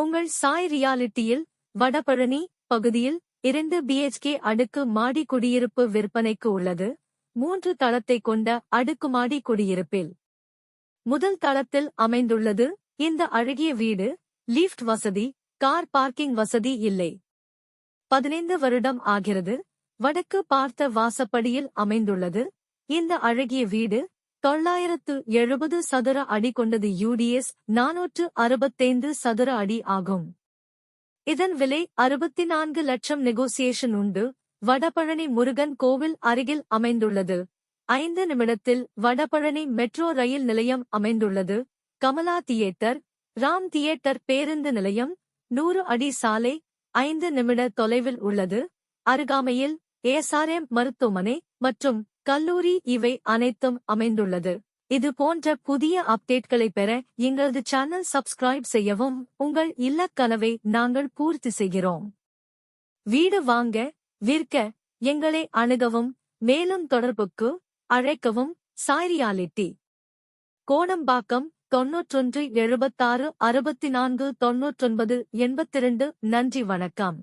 உங்கள் சாய் ரியாலிட்டியில் வடபழனி பகுதியில் இரண்டு பிஹெச்கே அடுக்கு மாடி குடியிருப்பு விற்பனைக்கு உள்ளது. மூன்று தளத்தை கொண்ட அடுக்குமாடி குடியிருப்பில் முதல் தளத்தில் அமைந்துள்ளது. இந்த அழகிய வீடு லிஃப்ட் வசதி கார் பார்க்கிங் வசதி இல்லை. பதினைந்து வருடம் ஆகிறது. வடக்கு பார்த்த வாசப்படியில் அமைந்துள்ளது. இந்த அழகிய வீடு தொள்ளாயிரத்து எழுபது சதுர அடி கொண்டது யூடிஎஸ் நானூற்று அறுபத்தைந்து சதுர அடி ஆகும். இதன் விலை அறுபத்தி நான்கு லட்சம் நெகோசியேஷன் உண்டு. வடபழனி முருகன் கோவில் அருகில் அமைந்துள்ளது. ஐந்து நிமிடத்தில் வடபழனி மெட்ரோ ரயில் நிலையம் அமைந்துள்ளது. கமலா தியேட்டர் ராம் தியேட்டர் பேருந்து நிலையம் நூறு அடி சாலை ஐந்து நிமிட தொலைவில் உள்ளது. அருகாமையில் ஏஎஸ்ஆர்எம் மருத்துவமனை மற்றும் கல்லூரி இவை அனைத்தும் அமைந்துள்ளது. இது போன்ற புதிய அப்டேட்களை பெற எங்களது சேனல் சப்ஸ்கிரைப் செய்யவும் உங்கள் இல்லக்கனவை நாங்கள் பூர்த்தி செய்கிறோம். வீடு வாங்க விற்க எங்களை அணுகவும் மேலும் தொடர்புக்கு அழைக்கவும் சாய்ரியாலிட்டி கோணம்பாக்கம் தொன்னூற்றொன்று எழுபத்தாறு அறுபத்தி நான்கு தொன்னூற்றொன்பது எண்பத்திரண்டு நன்றி வணக்கம்.